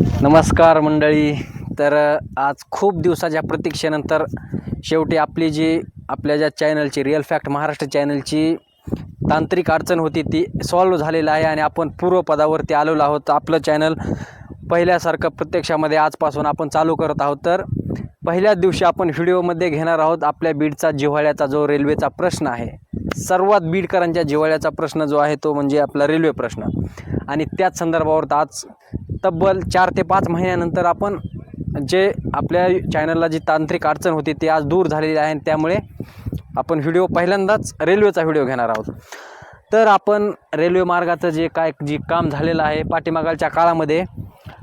नमस्कार मंडळी. तर आज खूप दिवसाच्या प्रतीक्षेनंतर शेवटी आपली जी आपल्या ज्या चॅनलची रिअल फॅक्ट महाराष्ट्र चॅनलची तांत्रिक अडचण होती ती सॉल्व्ह झालेलं आहे आणि आपण पूर्वपदावरती आलेलो आहोत. आपलं चॅनल पहिल्यासारखं प्रत्यक्षामध्ये आजपासून आपण चालू करत आहोत. तर पहिल्याच दिवशी आपण व्हिडिओमध्ये घेणार आहोत. आपल्या बीडचा जिव्हाळ्याचा जो रेल्वेचा प्रश्न आहे सर्वात बीडकरांच्या जिव्हाळ्याचा प्रश्न जो आहे तो म्हणजे आपला रेल्वे प्रश्न. आणि त्याच संदर्भावर आज तब्बल चार ते पाच महिन्यानंतर आपण जे आपल्या चॅनलला जी तांत्रिक अडचण होती ती आज दूर झालेली आहे त्यामुळे आपण व्हिडिओ पहिल्यांदाच रेल्वेचा व्हिडिओ घेणार आहोत. तर आपण रेल्वे मार्गाचं जे काय जी काम झालेलं आहे पाठीमागालच्या काळामध्ये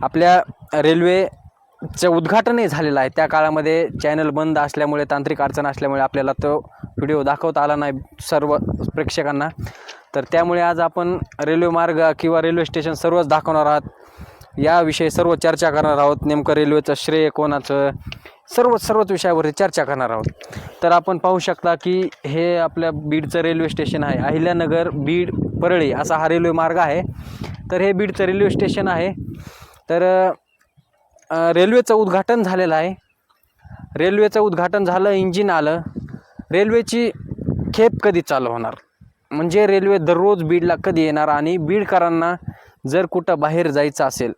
आपल्या रेल्वेचं उद्घाटनही झालेलं आहे. त्या काळामध्ये चॅनल बंद असल्यामुळे तांत्रिक अडचण असल्यामुळे आपल्याला तो व्हिडिओ दाखवता आला नाही सर्व प्रेक्षकांना. तर त्यामुळे आज आपण रेल्वे मार्ग किंवा रेल्वे स्टेशन सर्वच दाखवणार आहात. याविषयी सर्व चर्चा करणार आहोत. नेमकं रेल्वेचं श्रेय कोणाचं? सर्व सर्वच विषयावरती चर्चा करणार आहोत. तर आपण पाहू शकता की हे आपल्या बीडचं रेल्वे स्टेशन आहे. अहिल्यानगर बीड परळी असा हा रेल्वे मार्ग आहे. तर हे बीडचं रेल्वे स्टेशन आहे. तर रेल्वेचं उद्घाटन झालेलं आहे. रेल्वेचं उद्घाटन झालं इंजिन आलं. रेल्वेची खेप कधी चालू होणार? म्हणजे रेल्वे दररोज बीडला कधी येणार आणि बीडकरांना जर कुठं बाहेर जायचं असेल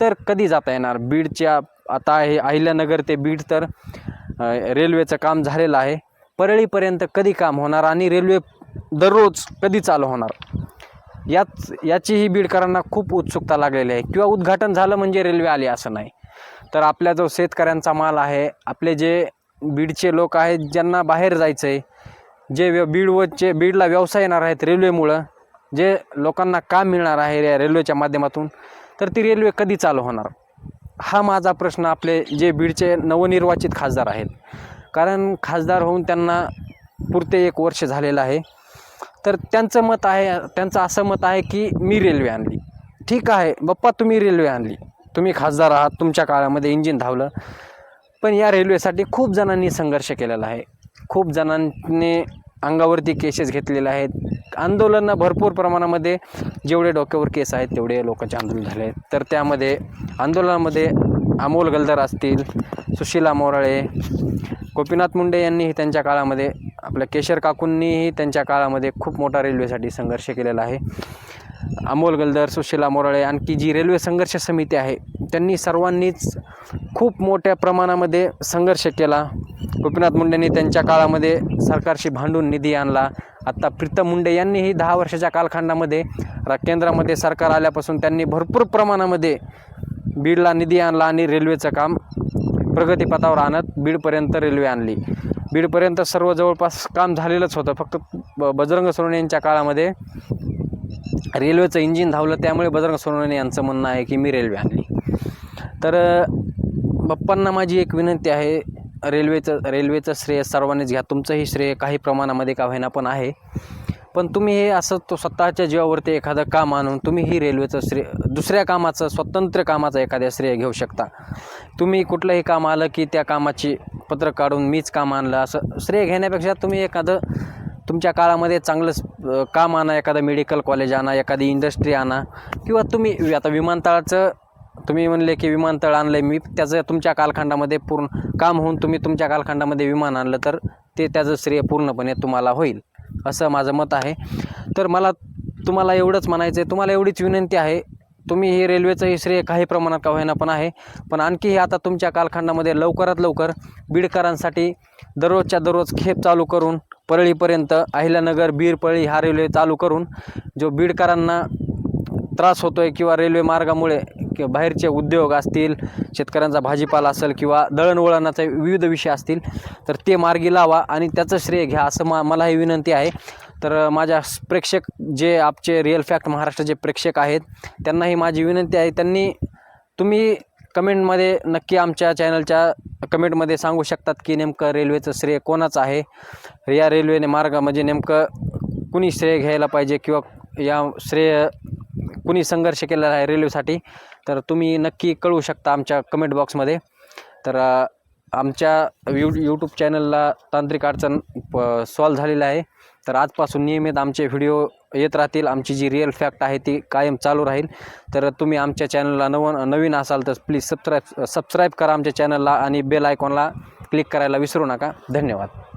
तर कधी जाता येणार? बीडच्या आता हे अहिल्यानगर ते बीड तर रेल्वेचं काम झालेलं आहे. परळीपर्यंत कधी काम होणार आणि रेल्वे दररोज कधी चालू होणार? याच याचीही बीडकरांना खूप उत्सुकता लागलेली आहे. किंवा उद्घाटन झालं म्हणजे रेल्वे आली असं नाही. तर आपल्या जो शेतकऱ्यांचा माल आहे आपले जे बीडचे लोक आहेत ज्यांना बाहेर जायचं आहे जे व्य बीडवचे बीडला व्यवसाय येणार आहेत रेल्वेमुळं जे लोकांना काम मिळणार आहे या रेल्वेच्या माध्यमातून तर ती रेल्वे कधी चालू होणार? हा माझा प्रश्न आपले जे बीडचे नवनिर्वाचित खासदार आहेत. कारण खासदार होऊन त्यांना पुरते एक वर्ष झालेलं आहे. तर त्यांचं मत आहे त्यांचं असं मत आहे की मी रेल्वे आणली. ठीक आहे बाप्पा तुम्ही रेल्वे आणली. तुम्ही खासदार आहात तुमच्या काळामध्ये इंजिन धावलं. पण या रेल्वेसाठी खूप जणांनी संघर्ष केलेला आहे. खूप जणांनी अंगावरती केसेस घेतलेले आहेत. आंदोलनं भरपूर प्रमाणामध्ये जेवढे डोक्यावर केस आहेत तेवढे लोकांचे आंदोलन झाले आहेत. तर त्यामध्ये आंदोलनामध्ये अमोल गलदार असतील सुशीला मोराळे गोपीनाथ मुंडे यांनीही त्यांच्या काळामध्ये आपल्या केशर काकूंनीही त्यांच्या काळामध्ये खूप मोठा रेल्वेसाठी संघर्ष केलेला आहे. अमोल गलदर सुशीला मोराळे आणखी जी रेल्वे संघर्ष समिती आहे त्यांनी सर्वांनीच खूप मोठ्या प्रमाणामध्ये संघर्ष केला. गोपीनाथ मुंडेंनी त्यांच्या काळामध्ये सरकारशी भांडून निधी आणला. आत्ता प्रीतम मुंडे यांनीही दहा वर्षाच्या कालखंडामध्ये केंद्रामध्ये सरकार आल्यापासून त्यांनी भरपूर प्रमाणामध्ये बीडला निधी आणला आणि रेल्वेचं काम प्रगतीपथावर आणत बीडपर्यंत रेल्वे आणली. बीडपर्यंत सर्व जवळपास काम झालेलंच होतं. फक्त ब बजरंग सोनवणे यांच्या काळामध्ये रेल्वेचं इंजिन धावलं त्यामुळे बजरंग सोनवणे यांचं म्हणणं आहे की मी रेल्वे आणली. तर बाप्पांना माझी एक विनंती आहे रेल्वेचं रेल्वेचं श्रेय सर्वांनीच घ्या. तुमचंही श्रेय काही प्रमाणामध्ये का होईना पण आहे. पण तुम्ही हे असं तो स्वतःच्या जीवावरती एखादं काम आणून तुम्ही ही रेल्वेचं श्रेय दुसऱ्या कामाचं स्वतंत्र कामाचं एखाद्या श्रेय घेऊ शकता. तुम्ही कुठलंही काम आलं की त्या कामाची पत्र काढून मीच काम आणलं असं श्रेय घेण्यापेक्षा तुम्ही एखादं तुमच्या काळामध्ये चांगलं काम आणा एखादं मेडिकल कॉलेज आणा एखादी इंडस्ट्री आणा किंवा तुम्ही आता विमानतळाचं तुम्ही म्हणले की विमानतळ आणलं आहे मी त्याचं तुमच्या कालखंडामध्ये पूर्ण काम होऊन तुम्ही तुमच्या कालखंडामध्ये विमान आणलं तर ते त्याचं श्रेय पूर्णपणे तुम्हाला होईल असं माझं मत आहे. तर मला तुम्हाला एवढंच म्हणायचं आहे तुम्हाला एवढीच विनंती आहे. तुम्ही हे रेल्वेचंही श्रेय काही प्रमाणात का होईना पण आहे. पण आणखीही आता तुमच्या कालखंडामध्ये लवकरात लवकर बीडकरांसाठी दररोजच्या दररोज खेप चालू करून परळीपर्यंत अहिल्यानगर बीरपळी हा रेल्वे चालू करून जो बीडकरांना त्रास होतो आहे किंवा रेल्वे मार्गामुळे किंवा बाहेरचे उद्योग असतील शेतकऱ्यांचा भाजीपाला असेल किंवा दळणवळणाचे विविध विषय असतील तर ते मार्गी लावा आणि त्याचं श्रेय घ्या असं मा मला ही विनंती आहे. तर माझ्या प्रेक्षक जे आपचे रिअल फॅक्ट महाराष्ट्राचे प्रेक्षक आहेत त्यांनाही माझी विनंती आहे. त्यांनी तुम्ही कमेंटमध्ये नक्की आमच्या चॅनलच्या कमेंटमध्ये सांगू शकतात की नेमकं रेल्वेचं श्रेय कोणाचं आहे? या रेल्वेने मार्ग म्हणजे नेमकं कुणी श्रेय घ्यायला पाहिजे किंवा या श्रेय कुणी संघर्ष केलेला आहे रेल्वेसाठी? तर तुम्ही नक्की कळवू शकता आमच्या कमेंट बॉक्समध्ये तर आमच्या यू यूट्यूब चॅनलला तांत्रिक अडचण प सॉल्व झालेलं आहे. तर आजपासून नियमित आमचे व्हिडिओ येत राहतील. आमची जी रिअल फॅक्ट आहे ती कायम चालू राहील. तर तुम्ही आमच्या चॅनलला नव नवीन असाल तर प्लीज सबस्क्राईब सबस्क्राईब करा आमच्या चॅनलला आणि बेल आयकॉनला क्लिक करायला विसरू नका. धन्यवाद.